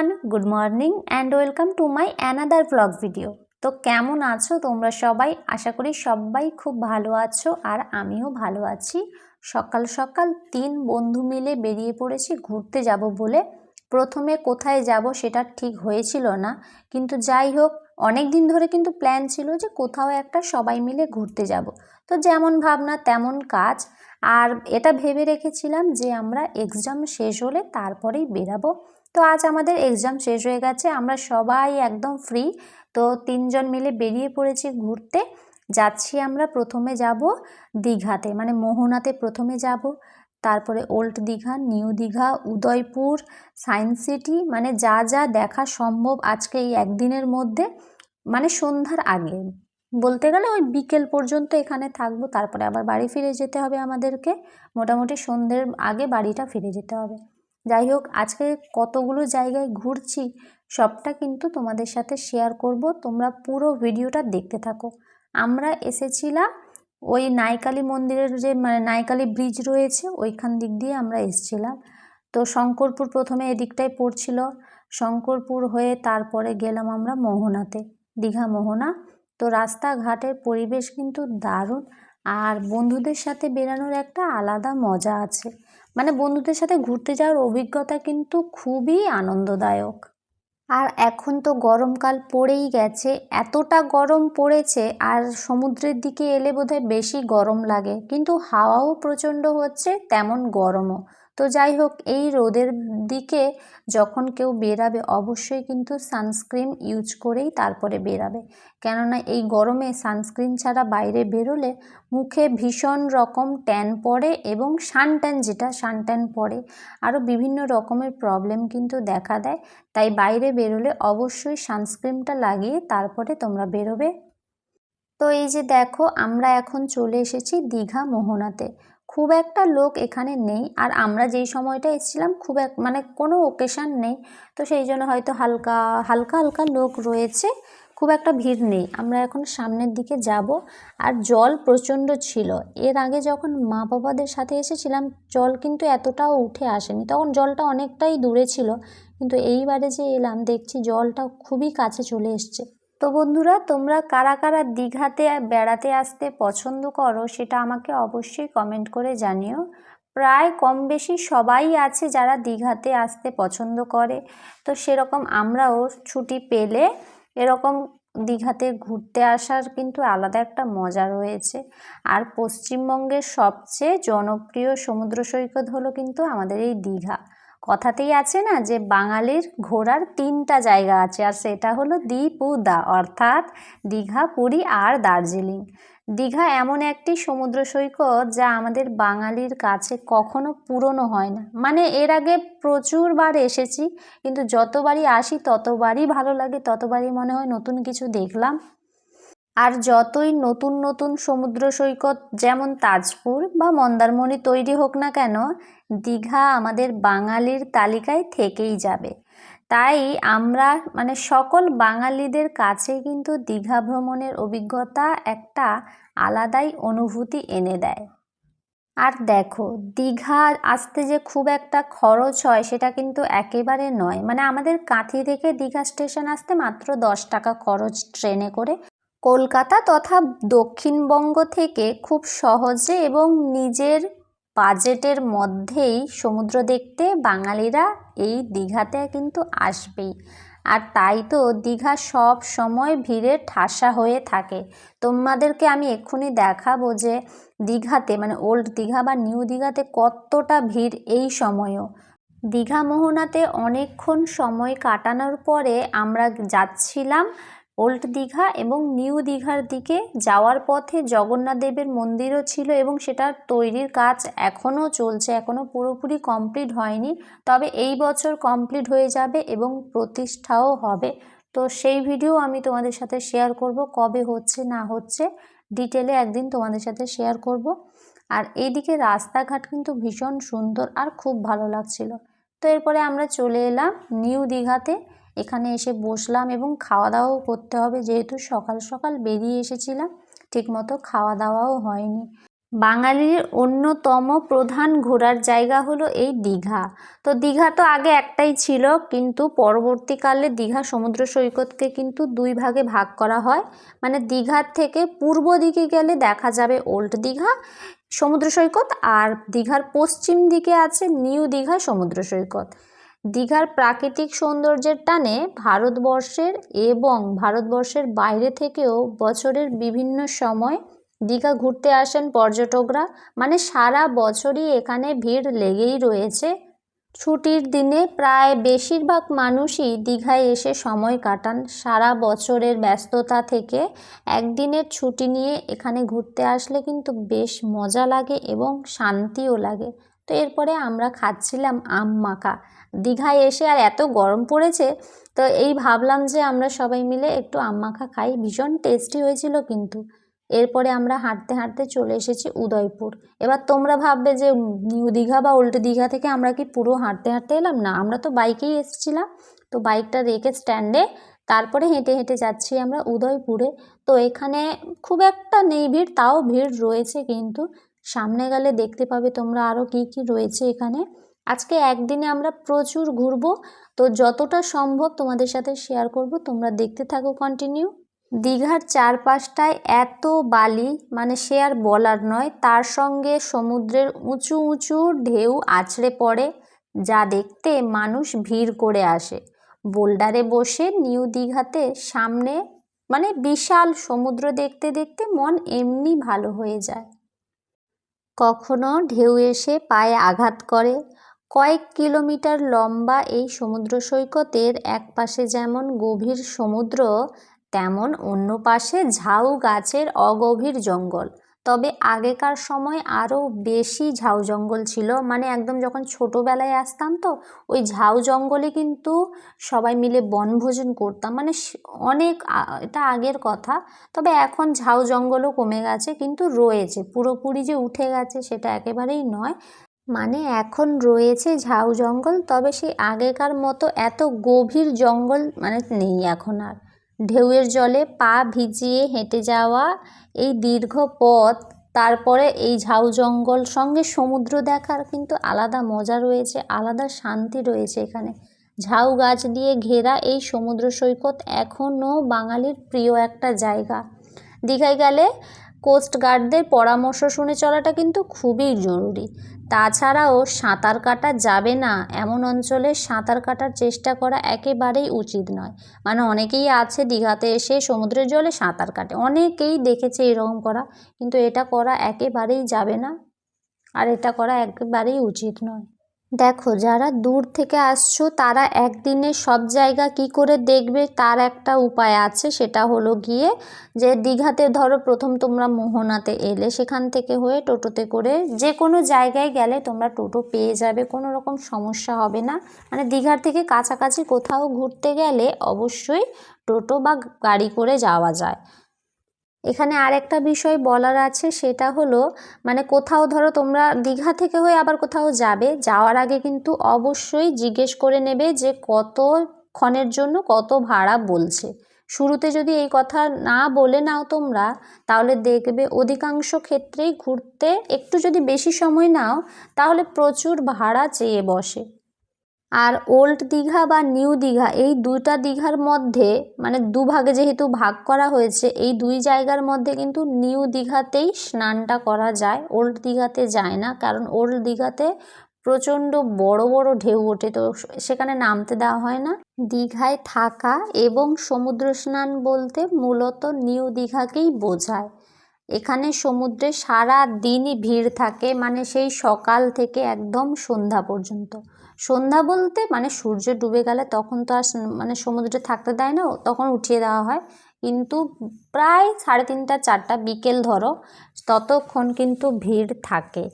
Everyone good morning and welcome to my another blog video তো কেমন আছো তোমরা সবাই? আশা করি সবাই খুব ভালো আছো আর আমিও ভালো আছি। সকাল সকাল তিন বন্ধু মিলে বেরিয়ে পড়েছি, ঘুরতে যাব বলে। প্রথমে কোথায় যাব সেটা ঠিক হয়েছিল না, কিন্তু যাই হোক অনেক দিন ধরে কিন্তু প্ল্যান ছিল যে কোথাও একটা সবাই মিলে ঘুরতে যাব। তো যেমন ভাবনা তেমন কাজ। আর এটা ভেবে রেখেছিলাম যে আমরা এক্সাম শেষ হলে তারপরেই বেরাবো। তো আজ আমাদের এক্সাম শেষ হয়ে গেছে, আমরা সবাই একদম ফ্রি তো তিনজন মিলে বেরিয়ে পড়েছি ঘুরতে। যাচ্ছি আমরা প্রথমে যাব দীঘাতে মানে মোহনাতে প্রথমে যাব। তারপরে old Digha, new Digha, Udaipur science city মানে যা যা দেখা সম্ভব আজকে এই একদিনের মধ্যে মানে সন্ধ্যার আগে। বলতে গেলে ওই বিকেল পর্যন্ত এখানে থাকব, তারপরে আবার বাড়ি ফিরে যেতে হবে আমাদেরকে। মোটামুটি সন্ধ্যের আগে বাড়িটা ফিরে যেতে হবে। যাই হোক, আজকে কতগুলো জায়গায় ঘুরছি, সবটা কিন্তু তোমাদের সাথে শেয়ার করব। তোমরা পুরো ভিডিওটা দেখতে থাকো। আমরা এসেছিলাম ওই নাইকালি মন্দিরের যে মানে নাইকালি ব্রিজ রয়েছে, ওইখান দিক দিয়ে আমরা এসেছিলাম। তো শঙ্করপুর প্রথমে এদিকটায় পড়ছিল। শঙ্করপুর হয়ে তারপরে গেলাম আমরা মোহনাতে, দীঘা মোহনা। তো রাস্তাঘাটের পরিবেশ কিন্তু দারুণ। আর বন্ধুদের সাথে বেরানোর একটা আলাদা মজা আছে। মানে বন্ধুদের সাথে ঘুরতে যাওয়ার অভিজ্ঞতা কিন্তু খুবই আনন্দদায়ক। আর এখন তো গরমকাল পড়েই গেছে, এতটা গরম পড়েছে, আর সমুদ্রের দিকে এলে বোধহয় বেশি গরম লাগে। কিন্তু হাওয়াও প্রচণ্ড হচ্ছে, তেমন গরমও। তো যাই হোক, এই রোদের দিকে যখন কেউ বেরাবে, অবশ্যই কিন্তু সানস্ক্রিন ইউজ করেই তারপরে বেরাবে। কেননা এই গরমে সানস্ক্রিন ছাড়া বাইরে বেরোলে মুখে ভীষণ রকম ট্যান পড়ে এবং সান ট্যান যেটা সান ট্যান পড়ে। আরও বিভিন্ন রকমের প্রবলেম কিন্তু দেখা দেয়। তাই বাইরে বেরোলে অবশ্যই সানস্ক্রিনটা লাগিয়ে তারপরে তোমরা বেরোবে। তো এই যে দেখো, আমরা এখন চলে এসেছি দীঘা মোহনাতে। খুব একটা লোক এখানে নেই। আর আমরা যেই সময়টা এসেছিলাম, খুব এক মানে কোনো ওকেশান নেই। তো সেই জন্য হয়তো হালকা হালকা হালকা লোক রয়েছে। খুব একটা ভিড় নেই। আমরা এখন সামনের দিকে যাব। আর জল প্রচণ্ড ছিল। এর আগে যখন মা বাবাদের সাথে এসেছিলাম, জল কিন্তু এতটাও উঠে আসেনি। তখন জলটা অনেকটাই দূরে ছিল। কিন্তু এইবারে যে এলাম, দেখছি জলটা খুবই কাছে চলে এসছে। তো বন্ধুরা, তোমরা কারা কারা দীঘাতে বেড়াতে আসতে পছন্দ করো সেটা আমাকে অবশ্যই কমেন্ট করে জানিও। প্রায় কম বেশি সবাই আছে যারা দীঘাতে আসতে পছন্দ করে। তো সেরকম আমরাও ছুটি পেলে এরকম দীঘাতে ঘুরতে আসার কিন্তু আলাদা একটা মজা রয়েছে। আর পশ্চিমবঙ্গের সবচেয়ে জনপ্রিয় সমুদ্র সৈকত হলো কিন্তু আমাদের এই দীঘা। কথাতেই আছে না যে বাঙালির ঘোরার তিনটা জায়গা আছে, আর সেটা হলো দ্বীপ দা, অর্থাৎ দীঘা, পুরী আর দার্জিলিং। দীঘা এমন একটি সমুদ্র সৈকত যা আমাদের বাঙালির কাছে কখনো পুরনো হয় না। মানে এর আগে প্রচুরবার এসেছি, কিন্তু যতবারই আসি ততবারই ভালো লাগে, ততবারই মনে হয় নতুন কিছু দেখলাম। আর যতই নতুন নতুন সমুদ্র সৈকত যেমন তাজপুর বা মন্দারমণি তৈরি হোক না কেন, দীঘা আমাদের বাঙালির তালিকায় থেকেই যাবে। তাই আমরা মানে সকল বাঙালিদের কাছে কিন্তু দীঘা ভ্রমণের অভিজ্ঞতা একটা আলাদাই অনুভূতি এনে দেয়। আর দেখো, দীঘা আসতে যে খুব একটা খরচ হয় সেটা কিন্তু একেবারে নয়। মানে আমাদের কাঁথি থেকে দীঘা স্টেশন আসতে মাত্র দশ টাকা খরচ ট্রেনে করে। কলকাতা তথা দক্ষিণবঙ্গ থেকে খুব সহজে এবং নিজের বাজেটের মধ্যেই সমুদ্র দেখতে বাঙালিরা এই দীঘাতে কিন্তু আসবেই। আর তাই তো দীঘা সব সময় ভিড়ে ঠাসা হয়ে থাকে। তোমাদেরকে আমি এক্ষুনি দেখাবো যে দীঘাতে মানে ওল্ড দীঘা বা নিউ দীঘাতে কতটা ভিড় এই সময়ও। দীঘা মোহনাতে অনেকক্ষণ সময় কাটানোর পরে আমরা যাচ্ছিলাম ওল্ড দীঘা এবং নিউ দীঘার দিকে যাওয়ার পথে জগন্নাথ দেবের মন্দিরও ছিল এবং সেটার তৈরির কাজ এখনও চলছে, এখনও পুরোপুরি কমপ্লিট হয়নি। তবে এই বছর কমপ্লিট হয়ে যাবে এবং প্রতিষ্ঠাও হবে। তো সেই ভিডিও আমি তোমাদের সাথে শেয়ার করব, কবে হচ্ছে, না হচ্ছে, ডিটেলে একদিন তোমাদের সাথে শেয়ার করব। আর এইদিকে রাস্তাঘাট কিন্তু ভীষণ সুন্দর আর খুব ভালো লাগছিল। তো এরপরে আমরা চলে এলাম নিউ দীঘাতে। এখানে এসে বসলাম এবং খাওয়া দাওয়াও করতে হবে। যেহেতু সকাল সকাল বেরিয়ে এসেছিলাম, ঠিকমতো খাওয়া দাওয়াও হয়নি। বাঙালির অন্যতম প্রধান ঘোরার জায়গা হলো এই দীঘা। তো দীঘা তো আগে একটাই ছিল, কিন্তু পরবর্তীকালে দীঘা সমুদ্র সৈকতকে কিন্তু দুই ভাগে ভাগ করা হয়। মানে দীঘার থেকে পূর্ব দিকে গেলে দেখা যাবে ওল্ড দীঘা সমুদ্র সৈকত আর দীঘার পশ্চিম দিকে আছে নিউ দীঘা সমুদ্র সৈকত। দীঘার প্রাকৃতিক সৌন্দর্যের টানে ভারতবর্ষের এবং ভারতবর্ষের বাইরে থেকেও বছরের বিভিন্ন সময় দীঘা ঘুরতে আসেন পর্যটকরা। মানে সারা বছরই এখানে ভিড় লেগেই রয়েছে। ছুটির দিনে প্রায় বেশিরভাগ মানুষই দীঘায় এসে সময় কাটান। সারা বছরের ব্যস্ততা থেকে একদিনের ছুটি নিয়ে এখানে ঘুরতে আসলে কিন্তু বেশ মজা লাগে এবং শান্তিও লাগে। তো এরপরে আমরা খাচ্ছিলাম আম মাখা। দীঘায় এসে আর এত গরম পড়েছে, তো এই ভাবলাম যে আমরা সবাই মিলে একটু আম মাখা খাই। ভীষণ টেস্টি হয়েছিল কিন্তু। এরপরে আমরা হাঁটতে হাঁটতে চলে এসেছি উদয়পুর। এবার তোমরা ভাববে যে নিউ দীঘা বা উল্টো দীঘা থেকে আমরা কি পুরো হাঁটতে হাঁটতে এলাম? না, আমরা তো বাইকেই এসেছিলাম। তো বাইকটা রেখে স্ট্যান্ডে তারপরে হেঁটে হেঁটে যাচ্ছি আমরা উদয়পুরে। তো এখানে খুব একটা নেই ভিড়, তাও ভিড় রয়েছে কিন্তু। সামনে গেলে দেখতে পাবে তোমরা আরও কী কী রয়েছে এখানে। আজকে একদিনে আমরা প্রচুর ঘুরবো, তো যতটা সম্ভব তোমাদের সাথে শেয়ার করব, তোমরা দেখতে থাকো কন্টিনিউ দীঘার চারপাশটায় এত বালি মানে সে আর বলার নয়, তার সঙ্গে সমুদ্রের উঁচু উঁচু ঢেউ আছড়ে পড়ে, যা দেখতে মানুষ ভিড় করে আসে। বোল্ডারে বসে নিউ দীঘাতে সামনে মানে বিশাল সমুদ্র দেখতে দেখতে মন এমনি ভালো হয়ে যায়। কখনো ঢেউ এসে পায়ে আঘাত করে। কয়েক কিলোমিটার লম্বা এই সমুদ্র সৈকতের এক পাশে যেমন গভীর সমুদ্র, তেমন অন্য পাশে ঝাউ গাছের অগভীর জঙ্গল। তবে আগেকার সময় আরও বেশি ঝাউ জঙ্গল ছিল। মানে একদম যখন ছোটোবেলায় আসতাম তো, ওই ঝাউ জঙ্গলে কিন্তু সবাই মিলে বনভোজন করতাম। মানে অনেক এটা আগের কথা। তবে এখন ঝাউ জঙ্গলও কমে গেছে, কিন্তু রয়েছে। পুরোপুরি যে উঠে গেছে সেটা একেবারেই নয়। মানে এখন রয়েছে ঝাউ জঙ্গল, তবে সেই আগেকার মতো এত গভীর জঙ্গল মানে নেই এখন আর। ঢেউয়ের জলে পা ভিজিয়ে হেঁটে যাওয়া এই দীর্ঘ পথ, তারপরে এই ঝাউ জঙ্গল সঙ্গে সমুদ্র দেখার কিন্তু আলাদা মজা রয়েছে, আলাদা শান্তি রয়েছে এখানে। ঝাউ গাছ দিয়ে ঘেরা এই সমুদ্র সৈকত এখনও বাঙালির প্রিয় একটা জায়গা। দীঘায় গেলে কোস্টগার্ডদের পরামর্শ শুনে চলাটা কিন্তু খুবই জরুরি। তাছাড়াও সাঁতার কাটা যাবে না। এমন অঞ্চলে সাঁতার কাটার চেষ্টা করা একেবারেই উচিত নয়। মানে অনেকেই আছে দীঘাতে এসে সমুদ্রের জলে সাঁতার কাটে। অনেকেই দেখেছে এরকম করা, কিন্তু এটা করা একেবারেই যাবে না। আর এটা করা একেবারেই উচিত নয়। দেখো, যারা দূর থেকে আসছো, তারা একদিনে সব জায়গা কি করে দেখবে? তার একটা উপায় আছে, সেটা হলো গিয়ে যে দীঘাতে ধরো প্রথম তোমরা মোহনাতে এলে, সেখান থেকে হয়ে টোটোতে করে যে কোনো জায়গায় গেলে তোমরা টোটো পেয়ে যাবে, কোনো রকম সমস্যা হবে না। মানে দীঘার থেকে কাছাকাছি কোথাও ঘুরতে গেলে অবশ্যই টোটো বা গাড়ি করে যাওয়া যায়। এখানে আরেকটা বিষয় বলার আছে, সেটা হলো মানে কোথাও ধরো তোমরা দীঘা থেকে হয়ে আবার কোথাও যাবে, যাওয়ার আগে কিন্তু অবশ্যই জিজ্ঞেস করে নেবে যে কতক্ষণের জন্য কত ভাড়া বলছে। শুরুতে যদি এই কথা না বলে নাও তোমরা, তাহলে দেখবে অধিকাংশ ক্ষেত্রেই ঘুরতে একটু যদি বেশি সময় নাও, তাহলে প্রচুর ভাড়া চেয়ে বসে। আর ওল্ড দীঘা বা নিউ দীঘা, এই দুইটা দীঘার মধ্যে মানে দুভাগে যেহেতু ভাগ করা হয়েছে, এই দুই জায়গার মধ্যে কিন্তু নিউ দীঘাতেই স্নানটা করা যায়। ওল্ড দীঘাতে যায় না, কারণ ওল্ড দীঘাতে প্রচণ্ড বড় বড় ঢেউ ওঠে, তো সেখানে নামতে দেওয়া হয় না। দীঘায় থাকা এবং সমুদ্র স্নান বলতে মূলত নিউ দীঘাকেই বোঝায়। এখানে সমুদ্রে সারা দিনই ভিড় থাকে মানে সেই সকাল থেকে একদম সন্ধ্যা পর্যন্ত। সন্ধ্যা বলতে মানে সূর্য ডুবে গেলে তখন তো আর মানে সমুদ্রে থাকতে দেয় না, তখন উঠিয়ে দেওয়া হয়। কিন্তু প্রায় সাড়ে তিনটা, চারটা বিকেল ধরো, ততক্ষণ কিন্তু ভিড় থাকে।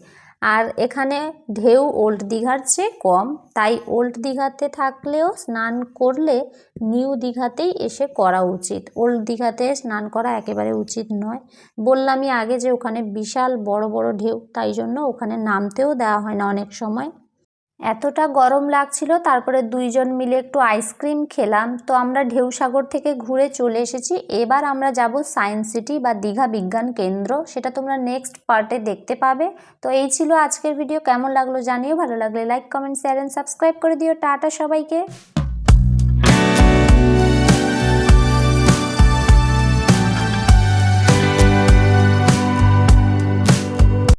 আর এখানে ঢেউ ওল্ড দীঘার চেয়ে কম, তাই ওল্ড দীঘাতে থাকলেও স্নান করলে নিউ দীঘাতেই এসে করা উচিত। ওল্ড দীঘাতে স্নান করা একেবারে উচিত নয়। বললামই আগে যে ওখানে বিশাল বড় বড় ঢেউ, তাই জন্য ওখানে নামতেও দেওয়া হয় না অনেক সময়। এতটা গরম লাগছিল, তারপরে দুইজন মিলে একটু আইসক্রিম খেলাম। তো আমরা ঢেউসাগর থেকে ঘুরে চলে এসেছি। এবার আমরা যাব সায়েন্স সিটি বা দীঘা বিজ্ঞান কেন্দ্র। সেটা তোমরা নেক্সট পার্টে দেখতে পাবে। তো এই ছিল আজকের ভিডিও। কেমন লাগল জানিও। ভালো লাগলে like, comment, share and subscribe করে দিও। টাটা সবাইকে।